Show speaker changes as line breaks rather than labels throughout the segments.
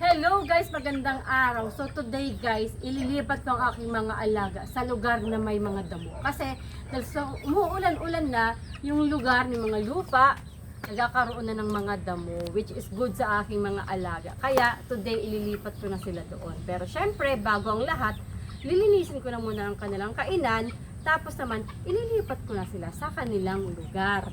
Hello guys, magandang araw. So today guys, ililipat ko ang aking mga alaga sa lugar na may mga damo. Kasi dahil sa umuulan-ulan na, yung lugar ng mga lupa, nagkakaroon na ng mga damo, which is good sa aking mga alaga. Kaya today ililipat ko na sila doon. Pero syempre, bago ang lahat, lilinisin ko na muna ang kanilang kainan, tapos naman, ililipat ko na sila sa kanilang lugar.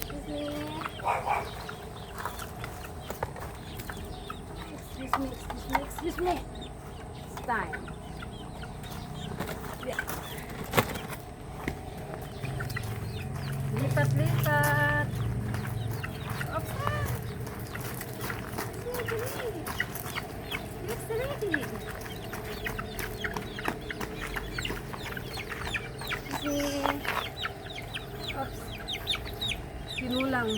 Excuse me. Excuse me, excuse me, excuse me. It's time. Yeah. Lipat, lipat. Oops. Yes, ready. Excuse me. Oops. Sinulang.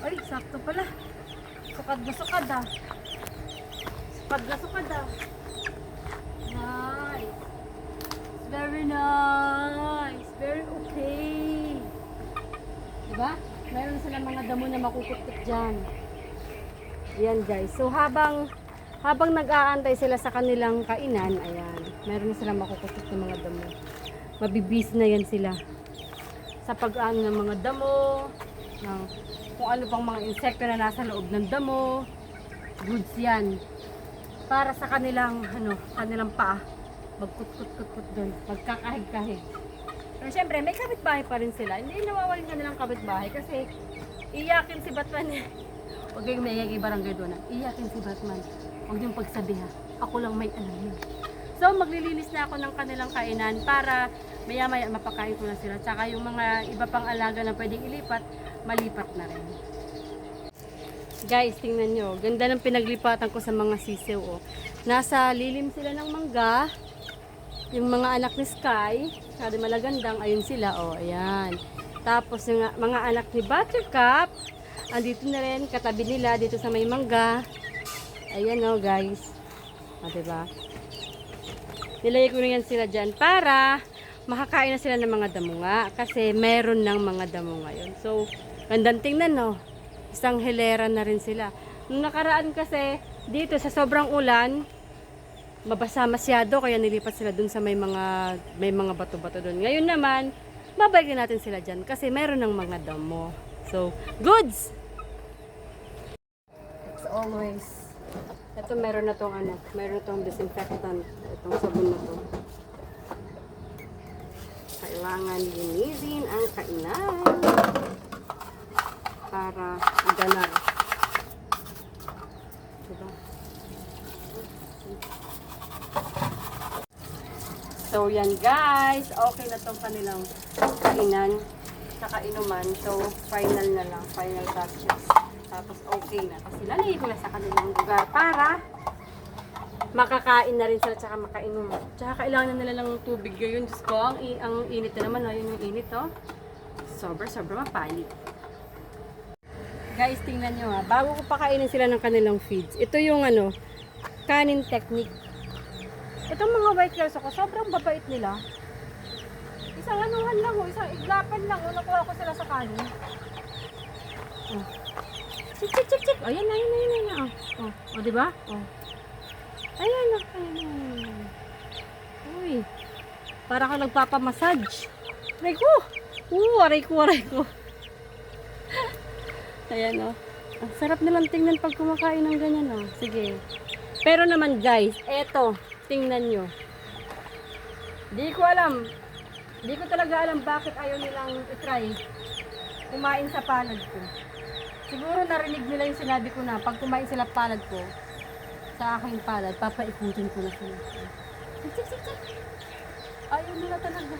Ay, sakto pala. Sukad na sukad ah. Sukad na sukad ah. Nice. Very nice. Very okay. Diba? Meron silang mga damo na makukutkot dyan. Ayan guys. So habang habang nag-aantay sila sa kanilang kainan, ayan, meron silang makukutkot ng mga damo. Mabibis na yan sila sa pag-ano ng mga damo, ng kung ano pang mga insekto na nasa loob ng damo. Goods yan. Para sa kanilang, ano, kanilang paa. Magkut-kut-kut-kut doon. Magkakahig-kahig. Pero syempre, may kapitbahay pa rin sila. Hindi nawawalin ka nilang kapitbahay kasi iyakin si Batman. Huwag kayong may kay barangay doon. Iyakin si Batman. Huwag niyong pagsabihan. Ako lang may alam yun. So, maglilinis na ako ng kanilang kainan para maya-maya mapakain ko na sila. Tsaka yung mga iba pang alaga na pwedeng ilipat, malipat na rin. Guys, tingnan nyo. Ganda ng pinaglipatan ko sa mga sisiw. Oh. Nasa lilim sila ng mangga. Yung mga anak ni Sky, sabi malagandang, ayun sila. Oh, ayan. Tapos yung mga anak ni Buttercup, andito na rin, katabi nila dito sa may mangga. Ayan oh, guys. O, diba? Nilagay ko na sila dyan para makakain na sila ng mga damo nga. Kasi meron ng mga damo ngayon. So, gandang tingnan no. Isang hilera na rin sila. Nung nakaraan kasi, dito sa sobrang ulan, mabasa masyado kaya nilipat sila dun sa may mga may mga bato-bato dun. Ngayon naman, babalikin natin sila dyan kasi meron ng mga damo. So, goods! As always. Ito meron na tong ano, meron na tong disinfectant. Itong sabon na to. Kailangan linisin ang kainan para ganar. Diba? So yan guys, okay na tong kanilang kainan saka inuman. So final na lang, final touches. Tapos okay na. Kasi lalagay ko na sa kanilang lugar para makakain na rin sila tsaka makainom. Tsaka kailangan na nila ng tubig ngayon. Diyos ko, ang, ang init na naman. Ayun yung init oh. Sobra, sobra mapait. Guys, tingnan nyo ha. Bago ko pakainin sila ng kanilang feeds. Ito yung ano, kanin technique. Itong mga white girls ako, sobrang babait nila. Isang anuhan lang oh, isang iglapan lang oh, nakuha ko sila sa kanin. Oh. Chik, chik, chik, chik. Ayan ayan ayan na. Oh, oh. oh di ba? Oh. Ayan ayan na. Uy. Para ka nagpapamassage. Aray ko. Oo, aray ko, aray ko. Ayan oh. Ang sarap nilang tingnan pag kumakain ng ganyan oh. Sige. Pero naman guys, eto, tingnan nyo. Di ko alam. Di ko talaga alam bakit ayaw nilang itry kumain sa palad ko. Siguro narinig nila yung sinabi ko na pag kumain sila palad ko, sa aking palad, papaikutin ko na sila. Sik, sik, sik, sik. Ayaw nila talaga.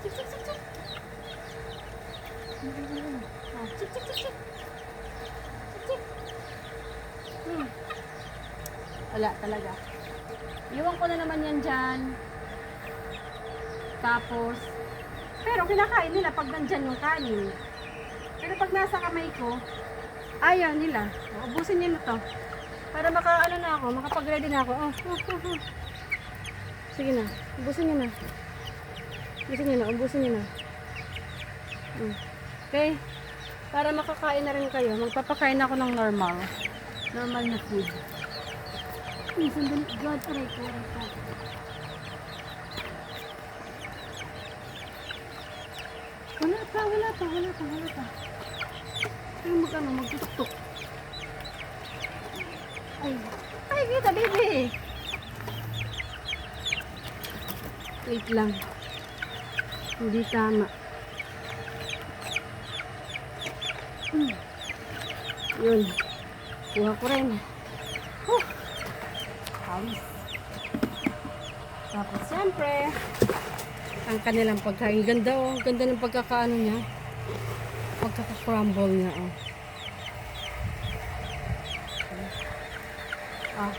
Sik, sik, sik, sik. Sik, sik, sik, sik. Sik, sik. Hmm. Wala talaga. Iwan ko na naman yan dyan. Tapos, pero kinakain nila pag nandyan yung kanin. Pero pag nasa kamay ko, ayaw nila. Ubusin niyo na to. Para makaano na ako, makapag-ready na ako. Oh, oh, oh, oh. Sige na, ubusin niyo na. Ubusin niyo na, ubusin niyo na. Mm. Okay? Para makakain na rin kayo, magpapakain ako ng normal. Normal na food. Ay, sandali. God, aray ko, aray ko. Wala pa, wala pa, wala pa, wala pa. Ano mag ano, magtutok. Ay, ay, kita, baby. Wait lang. Hindi tama. Yun. Kuha ko rin. Huh. Hawis. Tapos, siyempre, ang kanilang pagkain. Ganda oh. Ganda ng pagkakaano niya. Pagkaka-crumble niya oh. Ah.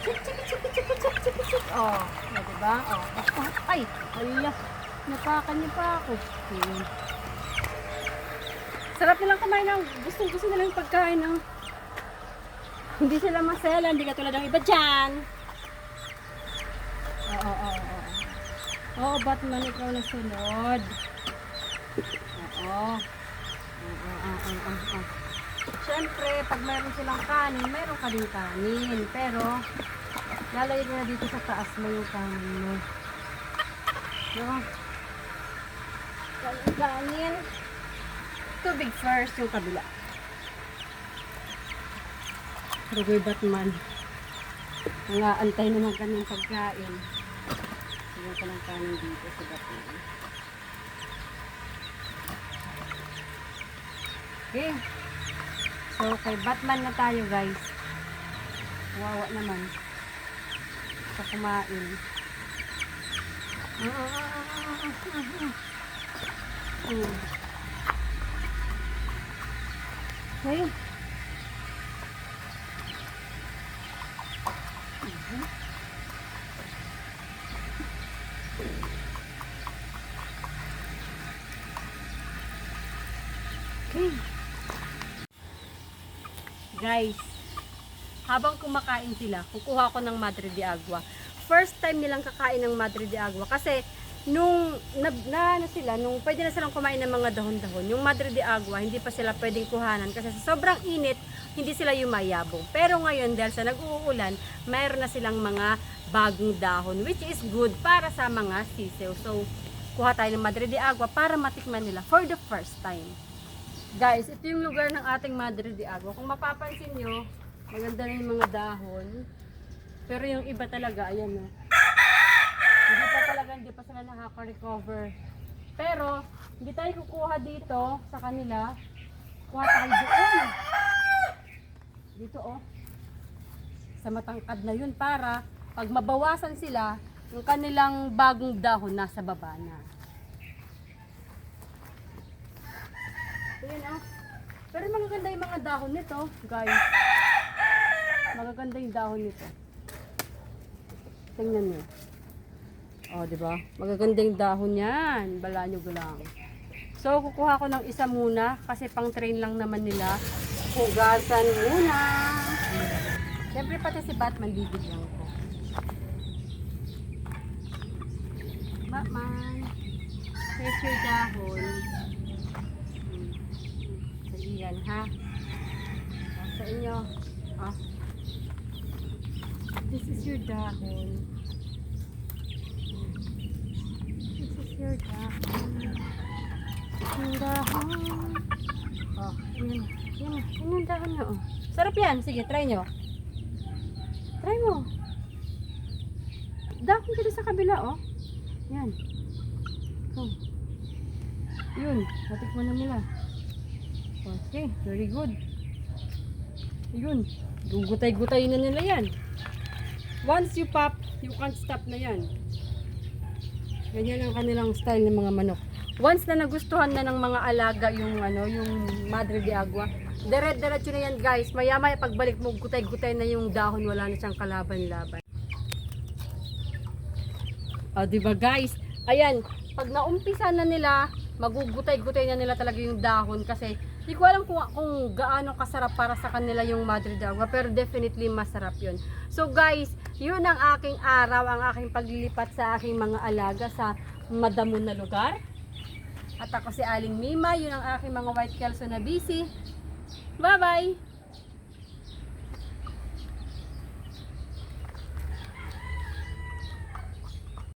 Chik, chik, chik, chik, chik, chik, chik. Oh, oh diba? Oh, ay, ala. Napakan pa ako. Yun. Sarap nilang kumain ng gusto gusto nilang pagkain ng hindi sila masela, hindi katulad ng iba dyan. Oo, oo, oo. oo. Batman, ikaw na sunod. Oo. Oo, oo, oo, oo. Siyempre, pag mayroon silang kanin, mayroon ka din kanin. Pero, lalagay mo na dito sa taas mo yung kanin mo. No? Kanin, kanin. Tubig first, yung kabila. Rugoy Batman. Nangaantay na ng kanyang pagkain. Sige ka ng kanin dito sa Batman. Okay. So, kay Batman na tayo, guys. Wawa naman. Sa kumain. Ah, ah, ah, ah, ah, ah, ah. Hmm. Okay. Okay. Guys, habang kumakain sila, kukuha ko ng Madre de Agua. First time nilang kakain ng Madre de Agua kasi nung na, na ano sila, nung pwede na silang kumain ng mga dahon-dahon, yung Madre de Agua, hindi pa sila pwedeng kuhanan kasi sa sobrang init, hindi sila yumayabong. Pero ngayon, dahil sa nag-uulan, mayroon na silang mga bagong dahon, which is good para sa mga sisew. So, kuha tayo ng Madre de Agua para matikman nila for the first time. Guys, ito yung lugar ng ating Madre de Agua. Kung mapapansin nyo, maganda na yung mga dahon. Pero yung iba talaga, ayan o. Hindi pa talaga, hindi pa sila nakaka-recover. Pero, hindi tayo kukuha dito sa kanila. Kuha tayo doon. Dito oh. Sa matangkad na yun para pag mabawasan sila, yung kanilang bagong dahon nasa baba na. Ayan oh. Pero magaganda yung mga dahon nito, guys. Magaganda yung dahon nito. Tingnan nyo. Oh, di ba? Magaganda yung dahon yan. Bala nyo lang. So, kukuha ko ng isa muna kasi pang train lang naman nila. Hugasan muna. Siyempre pati si Batman bibigyan ko. Batman. Here's your dahon. Hmm. Sa iyan, ha? Sa inyo. Ah. This is your dahon. Your dahon. Yung dahon. Oh, yun. Yun, yun yung dahon nyo. Sarap yan. Sige, try nyo. Try mo. Dahon dito sa kabila, oh. Yan. Oh. Yun. Natikman na nila. Okay, very good. Yun. Gugutay-gutay na nila yan. Once you pop, you can't stop na yan. Ganyan ang kanilang style ng mga manok. Once na nagustuhan na ng mga alaga yung ano, yung Madre de Agua, dire-diretso na yan guys. Maya-maya pagbalik mo, gutay-gutay na yung dahon, wala na siyang kalaban-laban. O, di ba guys? Ayan, pag naumpisa na nila, magugutay-gutay na nila talaga yung dahon kasi hindi ko alam kung, kung gaano kasarap para sa kanila yung Madre de Agua, pero definitely masarap yun. So guys, yun ang aking araw, ang aking paglilipat sa aking mga alaga sa madamo na lugar. At ako si Aling Mima, yun ang aking mga white kelso na busy. Bye-bye!